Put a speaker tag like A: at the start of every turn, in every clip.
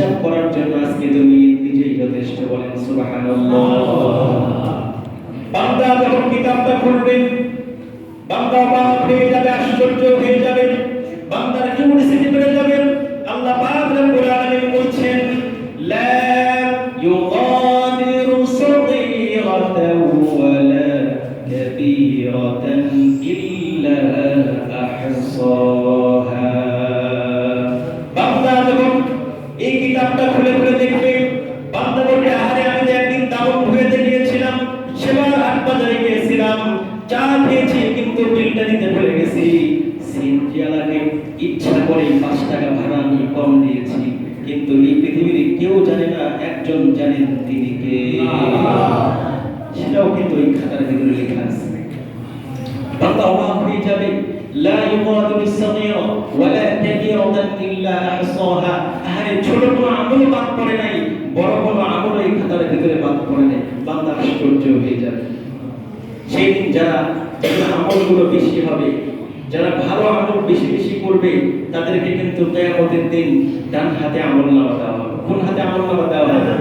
A: হিসাব করার জন্য আজকে তুমি নিজেই যথেষ্ট বলেন বান্দা যখন কিতাবটা খুলবেন বান্দা অবাক হয়ে যাবে, আশ্চর্য হয়ে যাবে, বান্দার কিউরিসিটি বেড়ে যাবে, আল্লাহ বিলটা দিতে ভুলে গেছি। সিনজিয়ালাকে ইচ্ছা করে পাঁচ টাকা ভাড়া আমি কম দিয়েছি, কিন্তু এই পৃথিবীর কেউ জানে না, একজন জানেন তিনি কে। সেটাও কিন্তু এই খাতার ভিতরে লেখা আছে। বান্দা অবাক হয়ে যাবে। লা ইউগাদিরু সাগীরা ওয়ালা কাবীরাতান ইল্লা আহসাহা। আরে ছোট কোনো আমল বাদ পড়ে নাই, বড় কোনো আমল এই খাতার ভিতরে বাদ পড়ে নাই। বান্দা আশ্চর্য হয়ে যাবে। সেই দিন যারা আমলগুলো বেশি হবে। যারা ভালো আমল বেশি বেশি করবে, তাদেরকে কিন্তু দয়াবতের দিন ডান হাতে আমল নামা দেওয়া হবে। কোন হাতে আমল নামা দেওয়া হবে?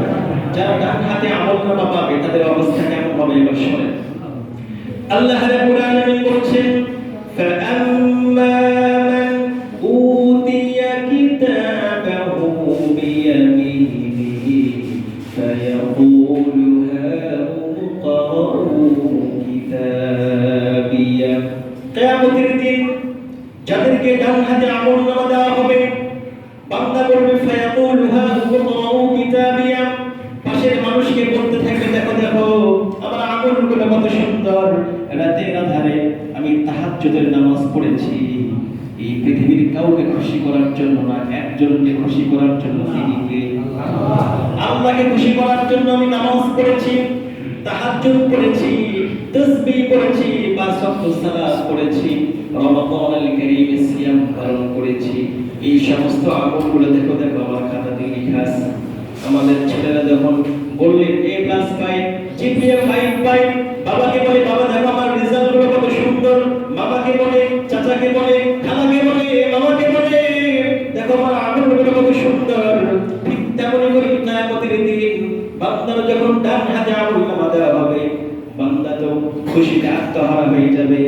A: যারা ডান হাতে আমল নামা পাবে, তাদের অবস্থা কেমন হবে? এবার শোনেন। আল্লাহ রাব্বুল কিয়ামতের দিন যাদেরকে ডান হাতে আমল নামা দেওয়া হবে, বান্দা বলবে, ফায়াকুল ইকরাউ কিতাবিয়া। পাশের মানুষকে বলতে থাকবে, দেখো দেখো, আমার আমলগুলো কত সুন্দর। রাতের আধারে আমি তাহাজ্জুদের নামাজ পড়েছি। এই পৃথিবীর কাউকে খুশি করার জন্য না, একজনকে খুশি করার জন্য তিনি আল্লাহকে খুশি করার জন্য আমি নামাজ পড়েছি, তাহাজ্জুদ পড়েছি। তাসবিহ পড়েছি পাঁচ ওয়াক্ত সালাত পড়েছি। রমাদানুল কারীমে সিয়াম পালন করেছি। এই সমস্ত আমলগুলো দেখো দেখো আমার খাতাতে লেখা আছে। আমাদের ছেলেরা যখন বললেন, এ প্লাস পাই জিপিএ ফাইভ পাই বাবাকে বলে, বাবা, দেখো আমার রেজাল্টগুলো কত সুন্দর। বাবাকে বলে, চাচাকে বলে, খালাকে বলে, মামাকে বলে। দেখো আমার আমলগুলো কত সুন্দর। ঠিক তেমনই করে কিয়ামতের দিন বান্দার যখন ডান হাতে আমল নামা দেওয়া হবে বান্দা তো খুশিতে আত্মহারা হয়ে যাবে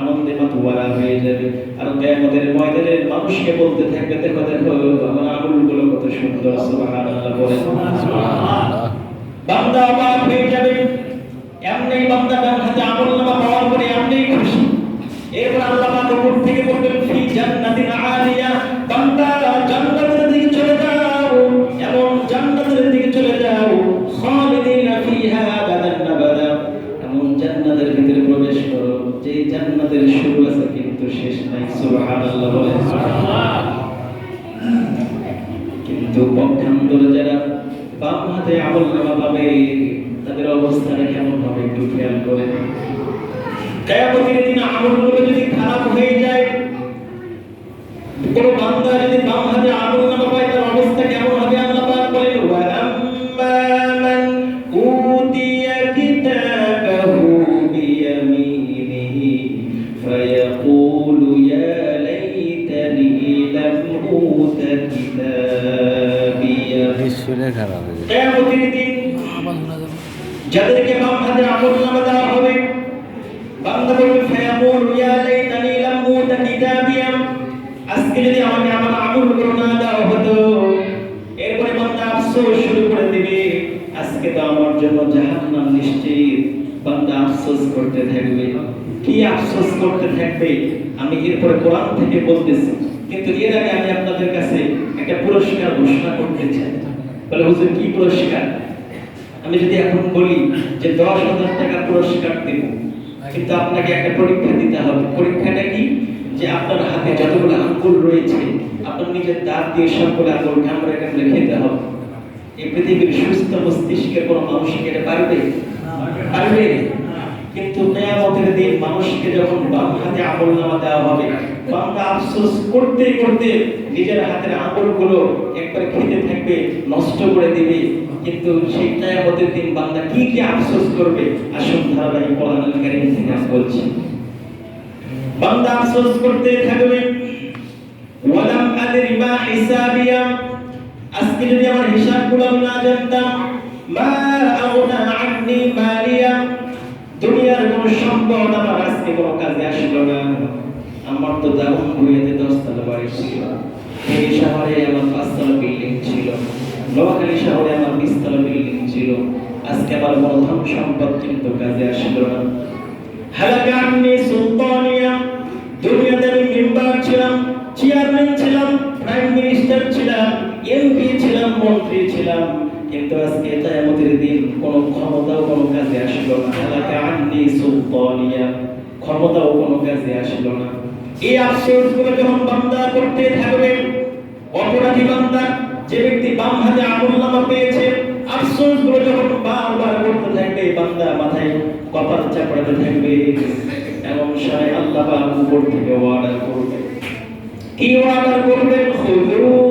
A: আনন্দে মাতোয়ারা হয়ে যাবে। আর কিয়ামতের ময়দানে মানুষকে বলতে থাকবে, দেখো দেখো, আমার আমলগুলো কত সুন্দর, সুবহানাল্লাহ, বলে। বান্দা অবাক হয়ে যাবে। এমনি বান্দা ডান হাতে আমল নামা পাওয়ার পরে এমনি খুশি। এরপর আল্লাহ পাক উপর থেকে বলবেন, ফি জান্নাতিন আলিয়া। বান্দা জান্নাতের জান্নাতের শুরু আছে, কিন্তু শেষ নাই, সুবহানাল্লাহ কিন্তু পক্ষান্তরে যারা বাম হাতে আমল নামা পাবে, তাদের অবস্থাটা কেমন হবে একটু খেয়াল করে। কেয়ামতের দিন আমলগুলো যদি খারাপ হয়ে যায়, কোন বান্দা যদি বাম হাতে আমল বাম আমল দেওয়া হবে। বান্দা বলবে আজকে যদি আমাকে আমার আমলগুলো না দেওয়া হতো, এরপরে বান্দা আফসোস শুরু করে দিবে, আজকে তো আমার জন্য জাহান্নাম নিশ্চিত। বান্দা আফসোস করতে থাকবে। কি আফসোস করতে থাকবে? আমি এরপরে কোরআন থেকে বলতেছি। কিন্তু এর আগে আমি আপনাদের কাছে একটা পুরস্কার ঘোষণা করতে চাই। বলে, হুজুর, কি পুরস্কার? আমি যদি এখন বলি যে দশ হাজার টাকা পুরস্কার দেব, কিন্তু আপনাকে একটা পরীক্ষা দিতে হবে। পরীক্ষাটা কি? যে আপনার হাতে যতগুলো আঙ্গুল রয়েছে, আপনার নিজের দাঁত দিয়ে সবগুলো আঙ্গুল কামড়ে কামড়ে খেতে হবে। এই পৃথিবীর সুস্থ মস্তিষ্কের কোনো মানুষ এটা পারবে? পারবে? কিন্তু কেয়ামতের দিন মানুষকে যখন বাম হাতে আমল নামা দেওয়া হবে, বান্দা আফসোস করতে করতে নিজের হাতের আঙুলগুলো একবার খেতে থাকবে, নষ্ট করে দিবে। কিন্তু সেই কেয়ামতের দিন বান্দা কি কি আফসোস করবে? আসুন ধারাবাহিক থেকে আজ বলছি। বান্দা আফসোস করতে থাকবে, ওয়ালাম আদরি মা হিসাবিয়া আজকে যদি আমার হিসাবগুলো আমি না জানতাম, মা সম্পদ আমার আজকে কোনো কাজে আসলো না। আমার তো দারুণ ভুইয়াতে দশতলা বাড়ি ছিল। এই শহরে আমার পাঁচতলা বিল্ডিং ছিল। নোয়াখালী শহরে আমার বিশতলা বিল্ডিং ছিল। আজকে আমার ধন সম্পদ কিন্তু কাজে আসলো না। হালাকা আন্নি সুলতানিয়া, দুনিয়াতে আমি মেম্বার ছিলাম চেয়ারম্যান ছিলাম প্রাইম মিনিস্টার ছিলাম এমপি ছিলাম, মন্ত্রী ছিলাম। কিন্তু আজকে কিয়ামতের দিন কোন ক্ষমতাও কোনো কাজে আসলো না। হালাকা আন্নি সুলতানিয়া। ক্ষমতাও কোনো কাজে আসলো না। এই আফসোসগুলো যখন বান্দা করতে থাকবে, অপরাধী বান্দা, যে ব্যক্তি বাম হাতে আমল নামা পেয়েছে আফসোসগুলো যখন বারবার করতে থাকবে, বান্দা মাথায় কপাল চাপড়াতে থাকবে, এমন সময় আল্লাহ উপর থেকে ওয়ার্ডার করবে। কি ওয়ার্ডার করবেন? খুযুহু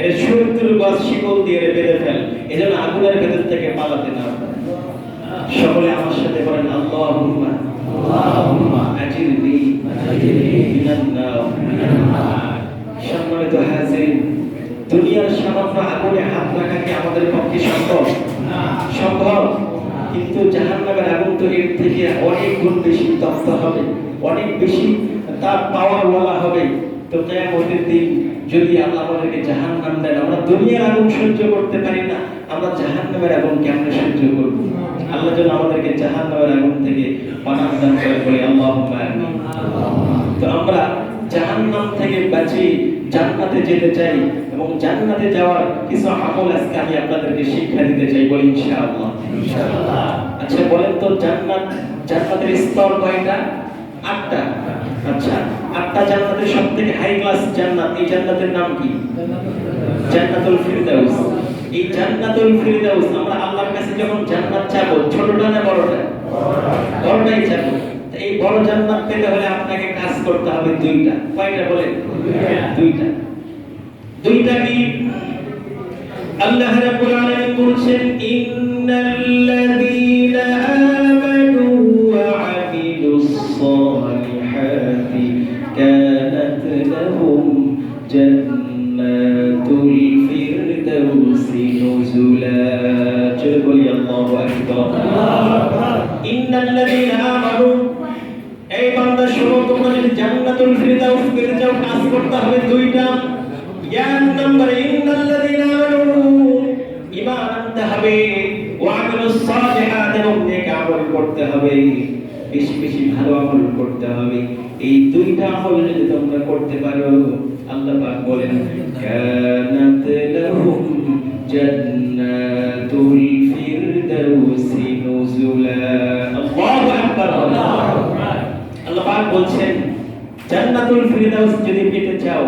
A: এর সত্তর গজ শিকল দিয়ে বেঁধে ফেল। এজন্য আগুনের ভেতর থেকে পালাতে না সকলে আমার সাথে বলেন, আল্লাহুম্মা
B: আল্লাহুম্মা
A: দুনিয়ার সামান্য আগুনে হাত রাখা কি আমাদের পক্ষে সম্ভব? সম্ভব। কিন্তু জাহান্নামের আগুন তো এর থেকে অনেক গুণ বেশি তপ্ত হবে, অনেক বেশি তার ওয়ালা হবে। তো কিয়ামতের দিন যদি আল্লাহ আমাদেরকে জাহান্নাম দেন আমরা দুনিয়ার আগুন সহ্য করতে পারি না আমরা জাহান্নামের আগুন কেমনে সহ্য করব? আল্লাহ যেন আমাদেরকে জাহান্নামের আগুন থেকে পানাহ দান করে বলি আমিন। তো আমরা জাহান্নাম থেকে বাঁচি জান্নাতে যেতে চাই এবং জান্নাতে যাওয়ার কিছু আমল আজকে আমি আপনাদেরকে শিক্ষা দিতে চাই বলি ইনশাআল্লাহ। আচ্ছা বলেন তো জান্নাত জান্নাতের স্তর কয়টা? আটটা। আচ্ছা আটটা জান্নাতের সব থেকে হাই ক্লাস জান্নাত, এই জান্নাতের নাম কি? জান্নাতুল ফিরদাউস। এই জান্নাতুল ফিরদাউস, আমরা আল্লাহর কাছে যখন জান্নাত চাবো, ছোটটা না বড়টা? বড়টাই চাবো। এই বড় জান্নাত পেতে হলে আপনাকে কাজ করতে হবে দুইটা। কয়টা বলেন? দুইটা। দুইটা কি? আল্লাহ রাব্বুল আলামিন বলছেন ইন্নাল্লাযীনা লাহুম জান্নাতুল ফিরদাউসি নুজুলা চলে বলি আল্লাহু আকবার ইন্নাল্লাযীনা আমানু এই বান্দা শোনো, তোমরা যদি জান্নাতুল ফিরদাউস পেতে চাও কাজ করতে হবে দুইটা। এক নম্বরে ইন্নাল্লাযীনা আমানু, ঈমান আনতে হবে। ওয়া আমিলুস সালিহাত, এবং নেক আমল করতে হবে। বেশি বেশি ভালো আমল করতে হবে। এই দুইটা আমল যদি তোমরা করতে পারো, আল্লাহ পাক বলেন, কানাত লাহুম জান্নাতুল ফিরদাউসি নুজুলা। আল্লাহু আকবার, আল্লাহ পাক বলছেন, জান্নাতুল ফিরদাউস যদি পেতে চাও